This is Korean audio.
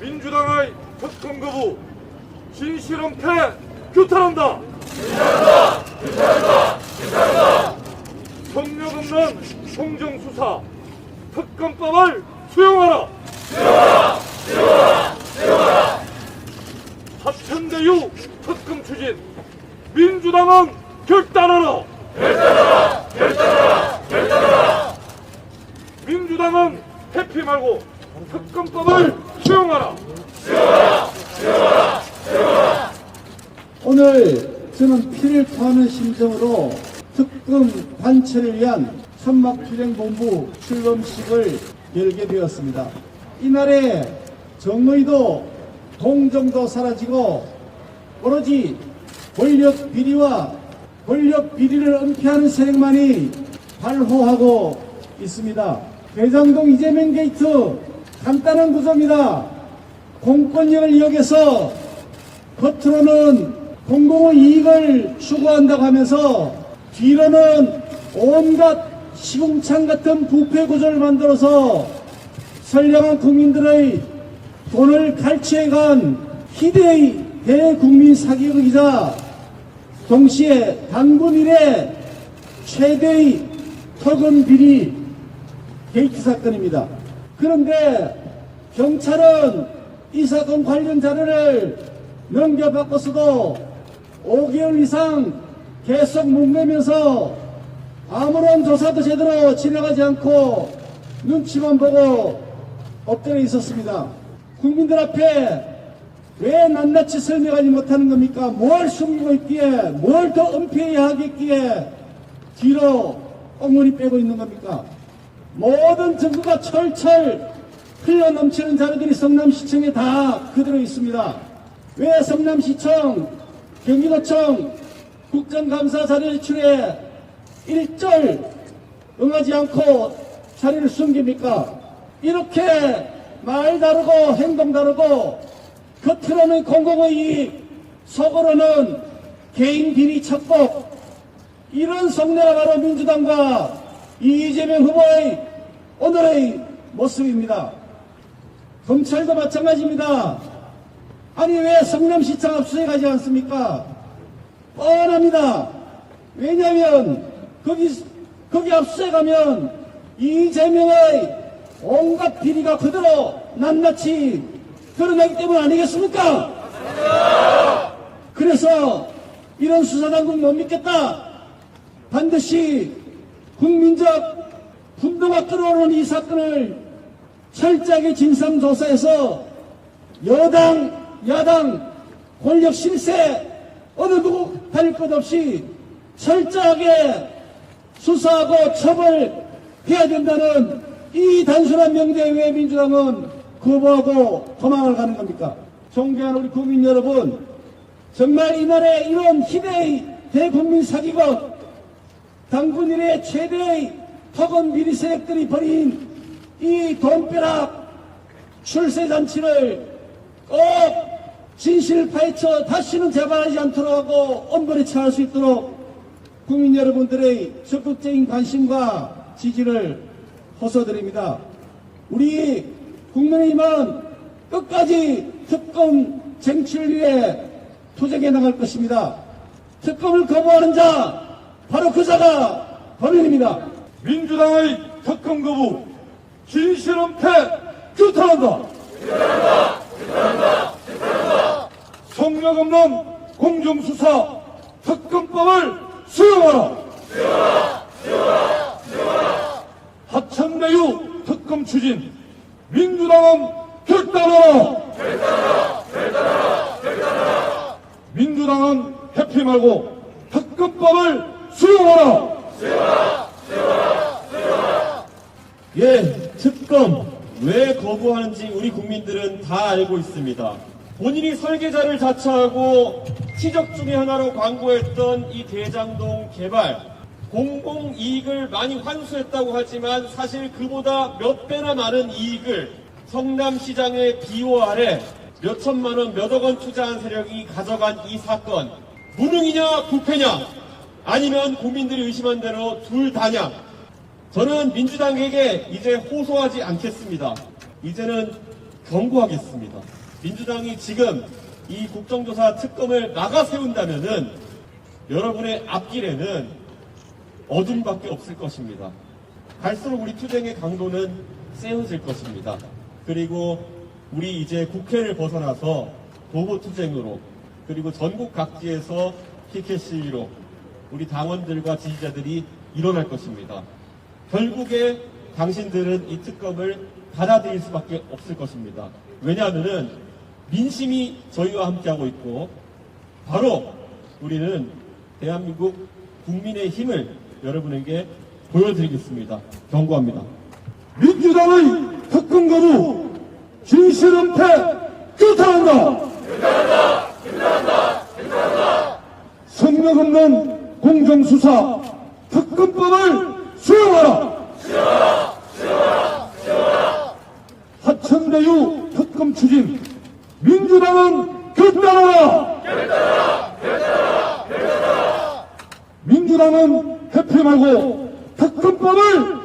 민주당의 특검 거부 진실은폐 규탄한다. 성력 없는 공정 수사 특검법을 수용하라. 하천대유 특검 추진. 민주당은 결단하라. 민주당은 회피 말고 특검법을 수용하라. 오늘 저는 피를 토하는 심정으로 특검 관철을 위한 천막투쟁본부 출범식을 열게 되었습니다. 이날에 정의도 동정도 사라지고 오로지 권력 비리와 권력 비리를 은폐하는 세력만이 발호하고 있습니다. 대장동 이재명 게이트 간단한 구조입니다. 공권력을 이용해서 겉으로는 공공의 이익을 추구한다고 하면서 뒤로는 온갖 시궁창 같은 부패 구조를 만들어서 선량한 국민들의 돈을 갈취해간 희대의 대국민 사기극이자 동시에 당군 이래 최대의 턱은 비리 게이트 사건입니다. 그런데 경찰은 이 사건 관련 자료를 넘겨받고서도 5개월 이상 계속 묵매면서 아무런 조사도 제대로 진행하지 않고 눈치만 보고 엎드려 있었습니다. 국민들 앞에 왜 낱낱이 설명하지 못하는 겁니까? 뭘 숨기고 있기에, 뭘 더 은폐해야 하겠기에 뒤로 엉머니 빼고 있는 겁니까? 모든 증거가 철철 흘러 넘치는 자료들이 성남시청에 다 그대로 있습니다. 왜 성남시청, 경기도청 국정감사 자료 제출에 일절 응하지 않고 자리를 숨깁니까? 이렇게 말 다르고 행동 다르고 겉으로는 공공의 이익, 속으로는 개인 비리 착복 이런 속내가 바로 민주당과 이재명 후보의 오늘의 모습입니다. 검찰도 마찬가지입니다. 아니 왜 성남시청 압수해 가지 않습니까? 뻔합니다. 왜냐하면 거기 거기 압수해 가면 이재명의 온갖 비리가 그대로 낱낱이 드러나기 때문 아니겠습니까? 그래서 이런 수사당국 못 믿겠다. 반드시 국민적 분노가 끌어오는 이 사건을 철저하게 진상조사해서 여당, 야당, 권력 실세 어느 누구 가릴 것 없이 철저하게 수사하고 처벌해야 된다는 이 단순한 명제에 왜 민주당은 거부하고 도망을 가는 겁니까? 존경하는 우리 국민 여러분, 정말 이날에 이런 희대의 대국민 사기극, 당군 일의 최대의 턱은 미리 세력들이 벌인 이 돈벼락 출세잔치를 꼭 진실을 파헤쳐 다시는 재발하지 않도록 하고 엄벌에 처할 수 있도록 국민 여러분들의 적극적인 관심과 지지를 호소드립니다. 우리 국민의힘은 끝까지 특검 쟁취를 위해 투쟁해 나갈 것입니다. 특검을 거부하는 자 바로 그 자가 범인입니다. 민주당의 특검 거부 진실은폐 규탄한다. 성력 없는 공정수사 특검법을 수용하라. 하천대유 특검 추진 민주당은 결단하라. 민주당은 회피 말고 특검법을 수용하라. 예, 특검 왜 거부하는지 우리 국민들은 다 알고 있습니다. 본인이 설계자를 자처하고 치적 중의 하나로 광고했던 이 대장동 개발 공공 이익을 많이 환수했다고 하지만 사실 그보다 몇 배나 많은 이익을 성남시장의 비호 아래 몇 천만 원, 몇억 원 투자한 세력이 가져간 이 사건 무능이냐 부패냐 아니면 국민들이 의심한 대로 둘 다냐 저는 민주당에게 이제 호소하지 않겠습니다. 이제는 경고하겠습니다. 민주당이 지금 이 국정조사 특검을 막아 세운다면은 여러분의 앞길에는 어둠밖에 없을 것입니다. 갈수록 우리 투쟁의 강도는 세워질 것입니다. 그리고 우리 이제 국회를 벗어나서 도보 투쟁으로 그리고 전국 각지에서 피켓 시위로 우리 당원들과 지지자들이 일어날 것입니다. 결국에 당신들은 이 특검을 받아들일 수밖에 없을 것입니다. 왜냐하면은 민심이 저희와 함께하고 있고 바로 우리는 대한민국 국민의 힘을 여러분에게 보여드리겠습니다. 경고합니다. 민주당의 특검 거부 진실 은폐 규탄한다. 성명 없는 공정수사 특검법을 수용하라. 하천대유 특검 추진 민주당은 결단하라. 민주당은 회피 말고 특검법을.